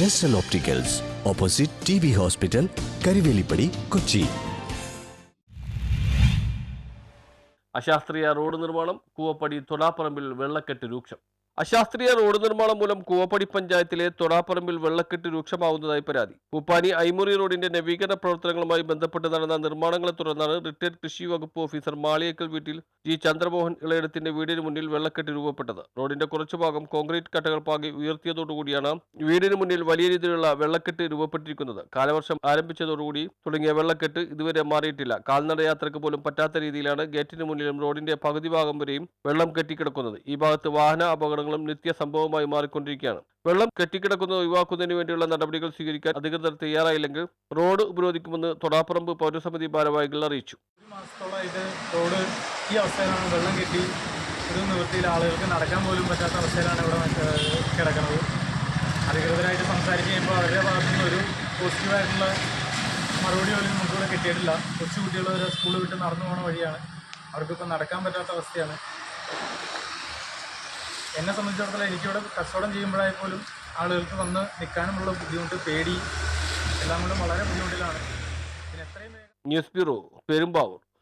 ജസ്റ്റൽ opticals opposite T B hospital Karivelippady Kochi അശാസ്ത്രീയ road നിർമ്മാണം കൂവപ്പടി തൊടാപ്പറമ്പിൽ വെള്ളക്കെട്ട് രൂക്ഷം. അശാസ്ത്രീയ റോഡ് നിർമ്മാണം മൂലം കൂവപ്പടി പഞ്ചായത്തിലെ തൊടാപ്പറമ്പിൽ വെള്ളക്കെട്ട് രൂക്ഷമാവുന്നതായി പരാതി. പൂപ്പാനി ഐമുറി റോഡിന്റെ നവീകരണ പ്രവർത്തനങ്ങളുമായി ബന്ധപ്പെട്ട് നടന്ന നിർമ്മാണങ്ങളെ തുടർന്നാണ് റിട്ടയർഡ് കൃഷി വകുപ്പ് ഓഫീസർ മാളിയേക്കൽ വീട്ടിൽ ജി. ചന്ദ്രമോഹൻ ഇളയിടത്തിന്റെ വീടിന് മുന്നിൽ വെള്ളക്കെട്ട് രൂപപ്പെട്ടത്. റോഡിന്റെ കുറച്ചു ഭാഗം കോൺക്രീറ്റ് കട്ടകൾ പാകി ഉയർത്തിയതോടുകൂടിയാണ് വീടിന് മുന്നിൽ വലിയ രീതിയിലുള്ള വെള്ളക്കെട്ട് രൂപപ്പെട്ടിരിക്കുന്നത്. കാലവർഷം ആരംഭിച്ചതോടുകൂടി തുടങ്ങിയ വെള്ളക്കെട്ട് ഇതുവരെ മാറിയിട്ടില്ല. കാൽനട യാത്രയ്ക്ക് പോലും പറ്റാത്ത രീതിയിലാണ് ഗേറ്റിന് മുന്നിലും റോഡിന്റെ പകുതി ഭാഗം വരെയും വെള്ളം കെട്ടിക്കിടക്കുന്നത്. ഈ ഭാഗത്ത് വാഹന അപകടങ്ങളും നിത്യ സംഭവമായി മാറിക്കൊണ്ടിരിക്കുകയാണ്. വെള്ളം കെട്ടിക്കിടക്കുന്നത് ഒഴിവാക്കുന്നതിന് വേണ്ടിയുള്ള നടപടികൾ സ്വീകരിക്കാൻ അധികൃതർ തയ്യാറായില്ലെങ്കിൽ റോഡ് ഉപരോധിക്കുമെന്ന് തൊടാപ്പറമ്പ് പൗരസമിതി ഭാരവാഹികൾ അറിയിച്ചു. റോഡ് ഈ അവസ്ഥയിലാണ് വെള്ളം കെട്ടി ഒരു നിവൃത്തിയിൽ ആളുകൾക്ക് നടക്കാൻ പോലും പറ്റാത്ത അവസ്ഥയിലാണ് ഇവിടെ കിടക്കുന്നത്. അധികൃതരായിട്ട് സംസാരിച്ച് കഴിയുമ്പോൾ അവരുടെ ഭാഗത്തു നിന്ന് ഒരു പോസിറ്റീവായിട്ടുള്ള മറുപടി പോലും നമുക്കിവിടെ കിട്ടിയിട്ടില്ല. കൊച്ചു കുട്ടികൾ സ്കൂൾ വിട്ട് നടന്നു പോകുന്ന വഴിയാണ്. അവർക്കിപ്പോൾ നടക്കാൻ പറ്റാത്ത അവസ്ഥയാണ്. എന്നെ സംബന്ധിച്ചിടത്തോളം എനിക്കിവിടെ കച്ചവടം ചെയ്യുമ്പോഴായി പോലും ആളുകൾക്ക് വന്ന് നിൽക്കാനുമുള്ള ബുദ്ധിമുട്ട് പേടി എല്ലാം കൊണ്ടും വളരെ ബുദ്ധിമുട്ടിലാണ്. പിന്നെ എത്രയും ന്യൂസ് ബ്യൂറോ പെരുമ്പാവൂർ.